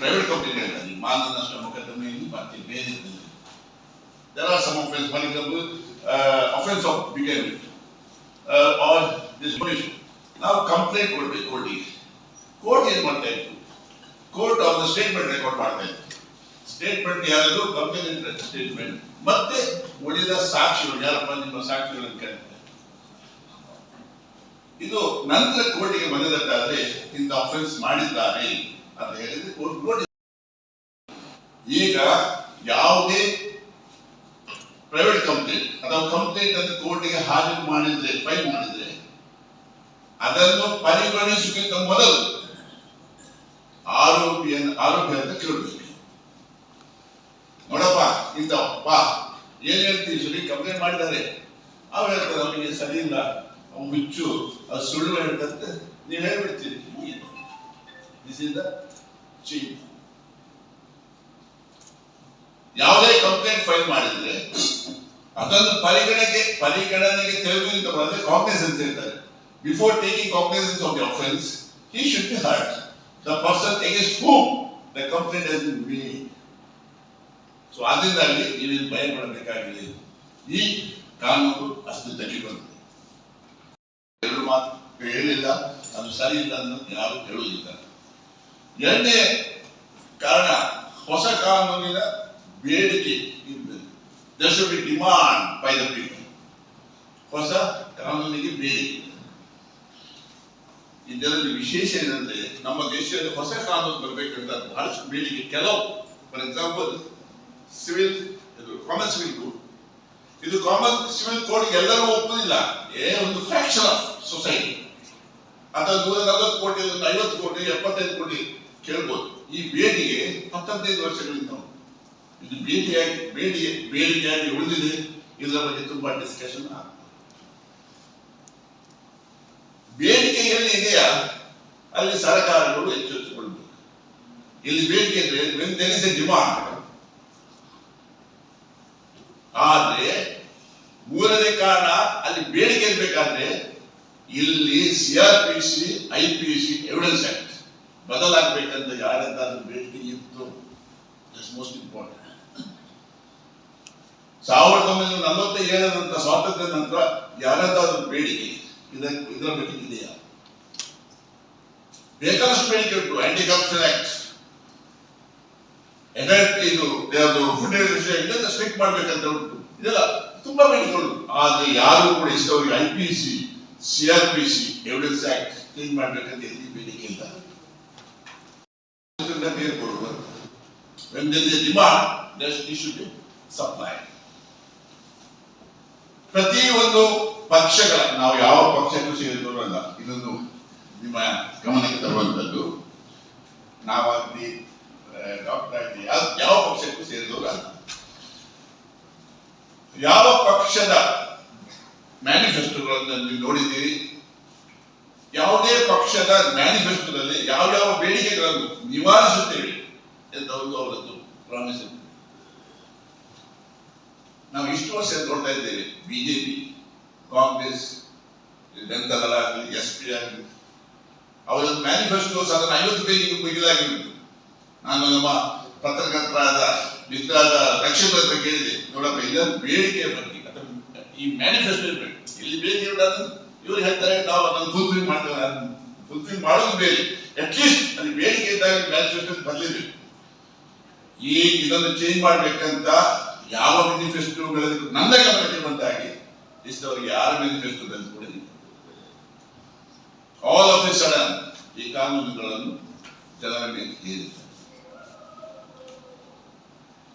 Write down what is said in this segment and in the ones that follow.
Private ಕಂಪನಿಗಳಲ್ಲಿ ಮಾನನಷ್ಟ ಮೊಕದ್ದಮೆಯನ್ನು ಮತ್ತೆ ಬೇರೆ there are some offense for example uh, offense of bigamy uh, or complaint ಕೊಡ್ಬೇಕು ಕೋರ್ಟಿಗೆ ಕೋರ್ಟ್ ಏನು ಮಾಡ್ತಾ ಇತ್ತು? ಕೋರ್ಟ್ ಅವ್ರ ಸ್ಟೇಟ್ಮೆಂಟ್ ರೆಕಾರ್ಡ್ ಮಾಡ್ತಾ ಇತ್ತು. ಸ್ಟೇಟ್ಮೆಂಟ್ ಯಾವುದು? ಕಂಪ್ಲೇಂಟ್ ಸ್ಟೇಟ್ಮೆಂಟ್ ಮತ್ತೆ ಉಳಿದ ಸಾಕ್ಷಿಗಳು ಯಾರಪ್ಪ ನಿಮ್ಮ ಸಾಕ್ಷಿಗಳನ್ನು ಕೇಳ್ತಾರೆ. ಇದು ನಂತರ ಕೋರ್ಟಿಗೆ ಬಂದದಕ್ಕಾದ್ರೆ ಇಂಥ ಅಫೆನ್ಸ್ ಮಾಡಿದ್ದಾರೆ. ಈಗ ಯಾವುದೇ ಪ್ರೈವೇಟ್ ಕಂಪ್ಲೇಂಟ್ ಅಥವಾ ಕಂಪ್ಲೇಂಟ್ ಅಂತ ಕೋರ್ಟಿಗೆ ಹಾಜರು ಮಾಡಿದ್ರೆ ಫೈಲ್ ಮಾಡಿದ್ರೆ ಅದನ್ನು ಪರಿಗಣಿಸಬೇಕ ಮೊದಲು ಆರೋಪಿ ಅಂತ ಕೇಳಬೇಕು ನೋಡಪ್ಪ ಇಂಥಪ್ಪ ಏನ್ ಹೇಳ್ತೀವಿ ಸರಿ ಕಂಪ್ಲೇಂಟ್ ಮಾಡಿದ್ದಾರೆ ಅವ್ ಹೇಳ್ತಾರೆ ಅವನಿಗೆ ಸರಿ ಇಲ್ಲ ಹುಚ್ಚು ಅದು ಸುಳ್ಳು ಹೇಳ್ತಂತೆ ನೀವು ಹೇಳ್ಬಿಡ್ತೀರಿ ದಿಸ್ ದ ಯಾವುದೇ ಕಂಪ್ಲೇಂಟ್ ಫೈಲ್ ಮಾಡಿದ್ರೆ, ಅದನ್ನು ಪರಿಗಣನೆಗೆ ಪರಿಗಣನೆಗೆ ತೆಗೆದುಕೊಂಡು ಬಂದ್ರೆ ಕಾಗ್ನಿಸೆನ್ಸ್ ಇರ್ತಾರೆ before taking cognizance of the offence he should be heard the person against whom the complaint has been made so ಆದ್ರಿಂದಾಗಿ ನೀವೇನು ಭಯ ಪಡಬೇಕಾಗಿದೆ ಈ ಕಾನೂನು ಅಸ್ತಿತ್ವಕ್ಕೆ ಬಂದಿದೆ ಎರಡು ಮಾತು ಹೇಳಿಲ್ಲ, ಅದು ಸರಿ ಇಲ್ಲ ಅಂತ ಯಾರು ಹೇಳುವುದಿಲ್ಲ. ಎರಡನೇ ಕಾರಣ ಹೊಸ ಕಾನೂನಿನ ಬೇಡಿಕೆ be demand by the people ಹೊಸ ಕಾನೂನಿಗೆ ಬೇಡಿಕೆ ಇದರಲ್ಲಿ ವಿಶೇಷ ಏನಂದ್ರೆ ನಮ್ಮ ದೇಶದಲ್ಲಿ ಹೊಸ ಕಾನೂನು ಬರಬೇಕಂತ ಬಹಳಷ್ಟು ಬೇಡಿಕೆ ಕೆಲವು. ಫಾರ್ ಎಕ್ಸಾಂಪಲ್ ಸಿವಿಲ್ ಇದು ಕಾಮನ್ ಸಿವಿಲ್ ಕೋಡ್ ಇದು ಕಾಮನ್ ಸಿವಿಲ್ ಕೋಡ್ ಎಲ್ಲರೂ ಒಪ್ಪುದಿಲ್ಲ. ಏ, ಒಂದು ಫ್ರಾಕ್ಷನ್ ಆಫ್ ಸೊಸೈಟಿ ಅಥವಾ ನೂರ ನಲವತ್ತು ಕೋಟಿ ಐವತ್ತು ಕೋಟಿ, ಎಪ್ಪತ್ತೈದು ಕೋಟಿ ಕೇಳ್ಬೋದು. ಈ ಬೇಡಿಗೆ ಹತ್ತದೈದು ವರ್ಷಗಳಿಂದ. ಇದು ಬೇಡಿಕೆಯಾಗಿ ಬೇಡಿಕೆ ಬೇಡಿಕೆಯಾಗಿ ಉಳಿದಿದೆ. ಇದರ ಬಗ್ಗೆ ತುಂಬಾ ಡಿಸ್ಕಷನ್ ಆಗ್ತದೆ. ಬೇಡಿಕೆ ಎಲ್ಲಿ ಇದೆಯಾ? ಅಲ್ಲಿ ಸರ್ಕಾರಗಳು ಎಚ್ಚೆತ್ತುಕೊಳ್ಬೇಕು ಇಲ್ಲಿ ಬೇಡಿಕೆ ಅಂದ್ರೆ a demand, ಆದ್ರೆ ಮೂರನೇ ಕಾರಣ ಅಲ್ಲಿ ಬೇಡಿಕೆ ಇರ್ಬೇಕಾದ್ರೆ ಇಲ್ಲಿ C R P C I P C evidence act ಬದಲಾಗಬೇಕಂತ ಯಾರದ್ದಾದ್ರೂ ಬೇಡಿಕೆ ಇತ್ತು ಇಟ್ಸ್ ಮೋಸ್ಟ್ ಇಂಪಾರ್ಟೆಂಟ್ ಸಾವಿರದ ಒಂಬೈನೂರ ನಲವತ್ತ ಏಳರಂತ ಸ್ವಾತಂತ್ರ್ಯ ನಂತರ ಯಾರದ್ದಾದ್ರೂ ಬೇಡಿಕೆ ಇದರ ಇದರ ಬಗ್ಗೆ ಇದೆಯಾ? ಬೇಕಾದಷ್ಟು ಬೇಡಿಕೆ ಉಂಟು ಆಂಟಿ ಕರಪ್ಷನ್ ಆಕ್ಟ್ ಎಡಲ್ಟ್ ಇದು, ಯಾವುದು ಫುಡ್ ಇದೆಲ್ಲ ಸ್ಟ್ರಿಕ್ಟ್ ಮಾಡ್ಬೇಕಂತ ಉಂಟು. ಇದೆಲ್ಲ ತುಂಬಾ ಬೇಡಿಕೆಗಳು ಆದ್ರೆ ಯಾರು ಕೂಡ ಇಷ್ಟವರಿಗೆ I P C C R P C evidence act change ಮಾಡ್ಬೇಕಂತ ಎಲ್ಲಿ ಬೇಡಿಕೆ ಇಲ್ಲ. ಕೊಡುವ when there a demand, there should be supply ಪ್ರತಿ ಒಂದು ಪಕ್ಷಗಳ ನಾವು ಯಾವ ಪಕ್ಷಕ್ಕೂ ಸೇರಿದವರು ಅಲ್ಲ, ಇದೊಂದು ನಿಮ್ಮ ಗಮನಕ್ಕೆ ತರುವಂತದ್ದು ನಾವಾಗ್ಲಿ ಡಾಕ್ಟರ್ ಆಗಲಿ ಯಾವ ಪಕ್ಷಕ್ಕೂ ಸೇರಿದವರು ಅಲ್ಲ. ಯಾವ ಪಕ್ಷದ ಮ್ಯಾನಿಫೆಸ್ಟೋಗಳನ್ನು ನೀವು ನೋಡಿದ್ದೀರಿ? ಪಕ್ಷದ ಮ್ಯಾನಿಫೆಸ್ಟೋದಲ್ಲಿ ಯಾವ ಯಾವ ಬೇಡಿಕೆಗಳನ್ನು ನಿವಾರಿಸುತ್ತೇವೆ ಎಂತ ಒಂದು ಅವರದ್ದು ಪ್ರಾಮಿಸ್ ನಾವು ಇಷ್ಟು ವರ್ಷ ನೋಡ್ತಾ ಇದ್ದೇವೆ. ಬಿಜೆಪಿ, ಕಾಂಗ್ರೆಸ್, ಜನತಾದಳ ಆಗಲಿ, ಎಸ್ ಪಿ ಆಗಲಿ. ಅವರದ್ದು ಮ್ಯಾನಿಫೆಸ್ಟೋ ಅದನ್ನು ಐವತ್ತು ಪೇಜಿಗೆ ಬಿಗಿಲಾಗಿ ನಾನು ನಮ್ಮ ಪತ್ರಕರ್ತರಾದ, ಮಿತ್ರಾದ ರಕ್ಷಿತ ಹತ್ರ ಕೇಳಿದೆ, ನೋಡಪ್ಪ ಇದನ್ನು ಬೇಡಿಕೆ ಬಗ್ಗೆ ಈ ಮ್ಯಾನಿಫೆಸ್ಟೋ ಇಲ್ಲಿ ಬೇಡಿಕೆ ಇರೋದು ಇವರು ಹೇಳ್ತಾರೆ, ನಾವು ಅದನ್ನು ಮಾಡ್ತೇವೆ. ಫುಲ್ಫಿಲ್ ಮಾಡೋದು ಬೇರೆ ಅಟ್ಲೀಸ್ಟ್ ಅಲ್ಲಿ ಬೇಡಿಕೆ ಇದ್ದಾಗ ಮ್ಯಾನಿಫೆಸ್ಟೋ ಬರಲಿದೆ. ಈ ಇದನ್ನು ಚೇಂಜ್ ಮಾಡ್ಬೇಕಂತ ಯಾವ ಮ್ಯಾನಿಫೆಸ್ಟೋಗಳಲ್ಲಿ ನನ್ನ ಗಮನಕ್ಕೆ ಬಂದಾಗಿ ಇಷ್ಟವರಿಗೆ ಯಾರ ಮ್ಯಾನಿಫೆಸ್ಟೋದಲ್ಲಿ ಕೂಡ ಆಲ್ ಆಫ್ ಎ ಸಡನ್ ಈ ಕಾನೂನುಗಳನ್ನು ಜನರ ಮೇಲೆ ಹೇರಿದ್ದಾರೆ.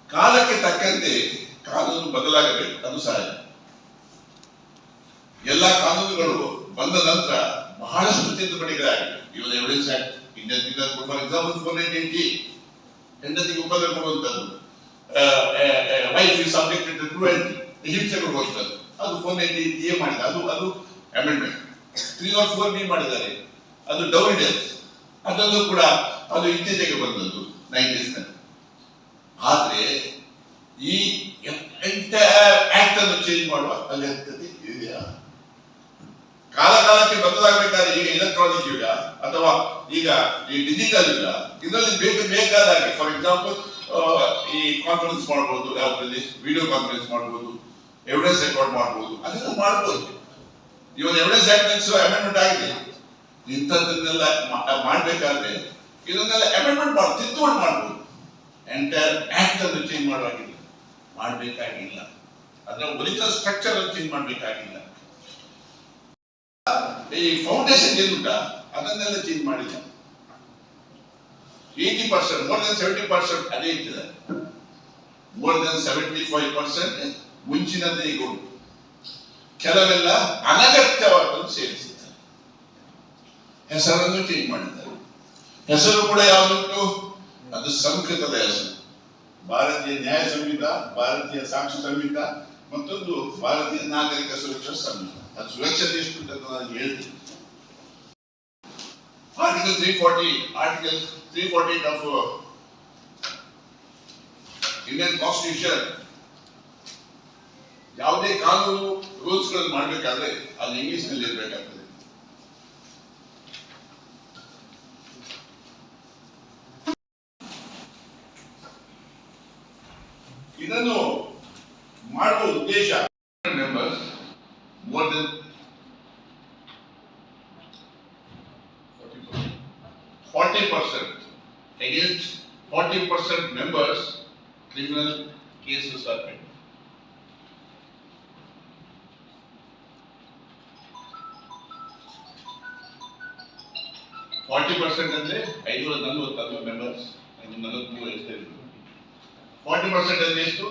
ಕಾಲಕ್ಕೆ ತಕ್ಕಂತೆ ಕಾನೂನು ಬದಲಾಗಬೇಕು. ಅದು ಸಹಜ. ಎಲ್ಲ ಕಾನೂನುಗಳು ಬಂದ ನಂತರ ಬಹಳಷ್ಟು ತಿದ್ದುಪಡಿಗಳಾಗಿವೆ. Evidence act Indian example eighty ಹೆಂಡತಿಗೆ ಉಪದ್ರ ಕೊಡುವಂಥದ್ದು. ವೈಫ್ ಇಸ್ ಸಬ್ಜೆಕ್ಟೆಡ್ ಟು ಅದು ಫೋರ್ ಅದು ಅದು amendment three or four B ಮಾಡಿದ್ದಾರೆ. ಅದು ಡೌರಿ ಡೆತ್ ಅದೊಂದು ಕೂಡ ಅದು ಇತ್ತೀಚೆಗೆ ಬಂದದ್ದು ನೈಂಟೀಸ್ನಲ್ಲಿ ಆದರೆ ಈ ಎಂಟೈರ್ ಆಕ್ಟ್ ಅನ್ನು ಚೇಂಜ್ ಮಾಡುವ ಅಗತ್ಯತೆ ಇದೆಯಾ? ಕಾಲ ಕಾಲಕ್ಕೆ ಈಗ ಎಲೆಕ್ಟ್ರಾನಿಕ್ ಯುಗ ಅಥವಾ ಈಗ ಈ ಡಿಜಿಟಲ್ ಯುಗ, ಇದರಲ್ಲಿ ಬೇಕು ಬೇಕಾದ ಹಾಗೆ ಫಾರ್ ಎಕ್ಸಾಂಪಲ್ ಈ ಕಾನ್ಫರೆನ್ಸ್ ಮಾಡ್ಬೋದು, ಯಾವುದ್ರಲ್ಲಿ ವಿಡಿಯೋ ಕಾನ್ಫರೆನ್ಸ್ ಮಾಡ್ಬೋದು ಎವಿಡೆನ್ಸ್ ರೆಕಾರ್ಡ್ ಮಾಡ್ಬೋದು, ಅದೆಲ್ಲ ಮಾಡ್ಬೋದು. ಇವನ್ ಎವಿಡೆನ್ಸ್ ಆಕ್ಟ್ ಅಮೆಂಡ್ಮೆಂಟ್ ಆಗಿದೆ. ಇಂಥದ್ದನ್ನೆಲ್ಲ ಮಾಡಬೇಕಾದ್ರೆ ಇದನ್ನೆಲ್ಲ ಅಮೆಂಡ್ಮೆಂಟ್ ಮಾಡಿ ತಿದ್ದುಪಡಿ ಮಾಡ್ಬೋದು. ಎಂಟೈರ್ ಆಕ್ಟ್ ಅನ್ನು ಚೇಂಜ್ ಮಾಡಬೇಕಾಗಿಲ್ಲ ಮಾಡಬೇಕಾಗಿಲ್ಲ. ಅದರ ಒರಿಜಿನಲ್ ಸ್ಟ್ರಕ್ಚರ್ ಅನ್ನು ಚೇಂಜ್ ಮಾಡಬೇಕಾಗಿಲ್ಲ. ಈ ಫೌಂಡೇಶನ್ ಏನುಂಟ ಅದನ್ನೆಲ್ಲ ಚೇಂಜ್ ಮಾಡಿಲ್ಲ. Eighty percent more than seventy percent ಅದೇ ಇಟ್ಟಿದೆ more than seventy five percent ಮುಂಚಿನದೇ ಈಗ ಉಂಟು. ಕೆಲವೆಲ್ಲ ಅನಗತ್ಯವಾದನ್ನು ಸೇರಿಸಿದ್ದಾರೆ. ಹೆಸರನ್ನು ಚೇಂಜ್ ಮಾಡಿದ್ದಾರೆ. ಹೆಸರು ಕೂಡ ಯಾವುದುಂಟು? ಅದು ಸಂಸ್ಕೃತದ ಹೆಸರು. ಭಾರತೀಯ ನ್ಯಾಯ ಸಂಹಿತ, ಭಾರತೀಯ ಸಾಕ್ಷಿ ಸಂಹಿತ ಮತ್ತೊಂದು ಭಾರತೀಯ ನಾಗರಿಕ ಸುರಕ್ಷಾ ಸಂಹಿತ. ಅದು ಸುರಕ್ಷತೆ ಎಷ್ಟು ಅಂತ ನಾನು ಹೇಳ್ತೀನಿ. Article three forty article three forty of Indian constitution ಯಾವುದೇ ಕಾನೂನು ರೂಲ್ಸ್ಗಳನ್ನು ಮಾಡಬೇಕಾದ್ರೆ ಅದು ಇಂಗ್ಲಿಷ್ನಲ್ಲಿ ಇರಬೇಕಾಗ್ತದೆ. ಇದನ್ನು ಮಾಡುವ ಉದ್ದೇಶ 40%. Against 40% members, criminal cases are pending. Forty percent ಅಂದರೆ ಐನೂರ ನಲ್ವತ್ತಲ್ಲ ಮೆಂಬರ್ಸ್ ನಲವತ್ತ್ಮೂರು ಇರ್ತೇವೆ ಫಾರ್ಟಿ ಪರ್ಸೆಂಟ್ ಅಂದರೆ ಎಷ್ಟು